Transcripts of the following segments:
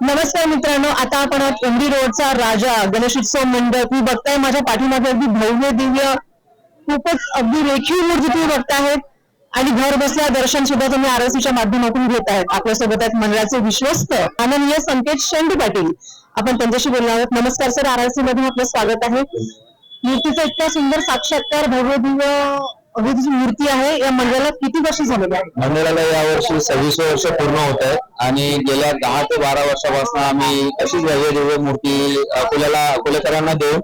नमस्कार मित्रांनो आता आपण एम एमडी रोडचा राजा गणेशोत्सव मंडळ तुम्ही बघताय माझ्या पाठीमागे अगदी भव्य दिव्य खूपच अगदी रेखीव मूर्ती तुम्ही बघतायत आणि घर बसल्या दर्शन सुद्धा तुम्ही आरसीच्या माध्यमातून घेत आहेत आपल्यासोबत आहेत मंडळाचे विश्वस्त माननीय संकेत शेंडू पाटील. आपण त्यांच्याशी बोलणार आहोत. नमस्कार सर. आरसी मध्ये आपलं स्वागत आहे. मूर्तीचा इतका सुंदर साक्षात्कार भव्य दिव्य अगदी जी मूर्ती आहे या मंडळाला किती वर्ष झालेली आहे? मंदिराला यावर्षी सव्वीस वर्ष पूर्ण होत आहे आणि गेल्या दहा ते बारा वर्षापासून आम्ही अशीच भव्य दिव्य मूर्ती अकोल्याला अकोलेकरांना देऊन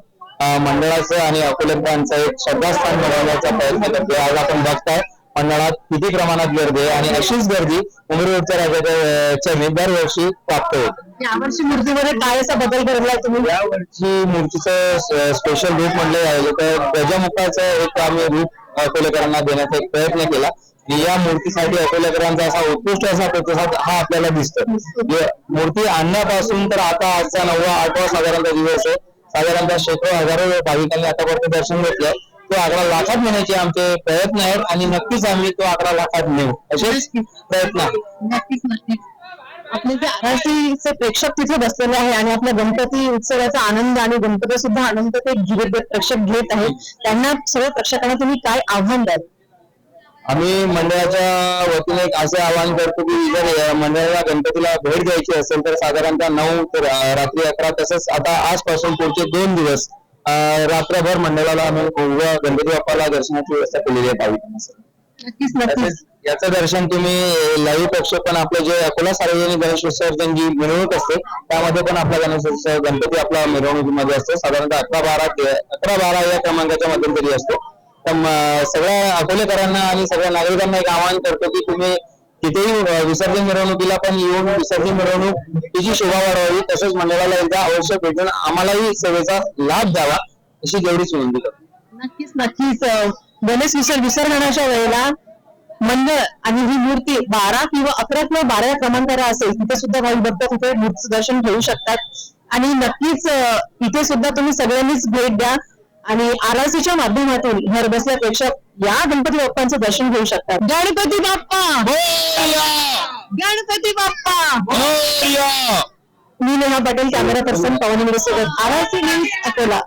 मंडळाचं आणि अकोलेकरांचं एक श्रद्धास्थान बनवण्याचा प्रयत्न करतो आज आपण बघताय मंडळात किती प्रमाणात गर्दी आहे आणि अशीच गर्दी उमरवडच्या राजाच्या दरवर्षी प्राप्त होते. यावर्षी मूर्तीमध्ये काय असा बदल घडलाय तुम्ही? यावर्षी मूर्तीचं स्पेशल रूप म्हणलं जायचं तर गजमुखाचं एक आम्ही रूप अकोलेकरांना देण्याचा एक प्रयत्न केला. या मूर्तीसाठी अकोलेकरांचा असा उत्कृष्ट असा प्रतिसाद हा आपल्याला दिसतो जे मूर्ती आणण्यापासून तर आता आजचा नववा आठवा साधारणतः दिवस आहे. साधारणतः शेकडो हजारो भाविकांनी आतापर्यंत दर्शन घेतलंय. तो आकडा लाखात नेण्याचे आमचे प्रयत्न आहेत आणि नक्कीच आम्ही तो आकडा लाखात नेऊ. असेच प्रयत्न आहेत. नक्कीच नक्कीच. आपले जे आरसीचे प्रेक्षक तिथे बसलेले आहे आणि आपल्या गणपती उत्सवाचा आनंद आणि गणपती सुद्धा आनंद ते घेत प्रेक्षक घेत आहेत त्यांना सर्व प्रेक्षकांना तुम्ही काय आव्हान द्याल? आम्ही मंडळाच्या वतीने एक असे आवाहन करतो की जर या मंडळाला गणपतीला भेट द्यायची असेल तर साधारणतः नऊ ते रा- रात्री अकरा तसंच आता आजपासून पुढचे दोन दिवस रात्रभर मंडळाला आम्ही उभ्या गणपती बाप्पाला दर्शनाची व्यवस्था केलेली आहे भाविकांसाठी नक्कीच नक्कीच. तसेच याचं दर्शन तुम्ही लाईव्ह प्रक्षेपण आपलं जे अकोला सार्वजनिक गणेश विसर्जन जी मिरवणूक असते त्यामध्ये पण आपला गणेश गणपती आपला मिरवणुकीमध्ये असतो. साधारणतः अकरा बारा ते अकरा बारा या क्रमांकाच्या मध्यंतरी असतो. तर सगळ्या अकोलेकरांना आणि सगळ्या नागरिकांना एक आवाहन करतो की तुम्ही तिथेही विसर्जन मिरवणुकीला पण येऊन विसर्जन मिरवणूक तिची शोभा वाढवावी तसंच मंडळाला एकदा अवश्य भेटून आम्हालाही सेवेचा लाभ द्यावा अशी जेवढीच विनंती करतो नक्कीच नक्कीच. गणेश विसर्ग विसर्जनाच्या वेळेला मंडळ आणि ही मूर्ती बारा किंवा अकरा किंवा बारा या क्रमांकाला असेल तिथे सुद्धा भाविक भक्त तिथे मूर्ती दर्शन घेऊ शकतात. आणि नक्कीच इथे सुद्धा तुम्ही सगळ्यांनीच भेट द्या. आणि आरसीच्या माध्यमातून घर बसल्या प्रेक्षक या गणपती बाप्पांचं दर्शन घेऊ शकतात. गणपती बाप्पा! गणपती बाप्पा! मी नेहा पटेल कॅमेरा पर्सन पवन मिरसोबत आरसी न्यूज अकोला.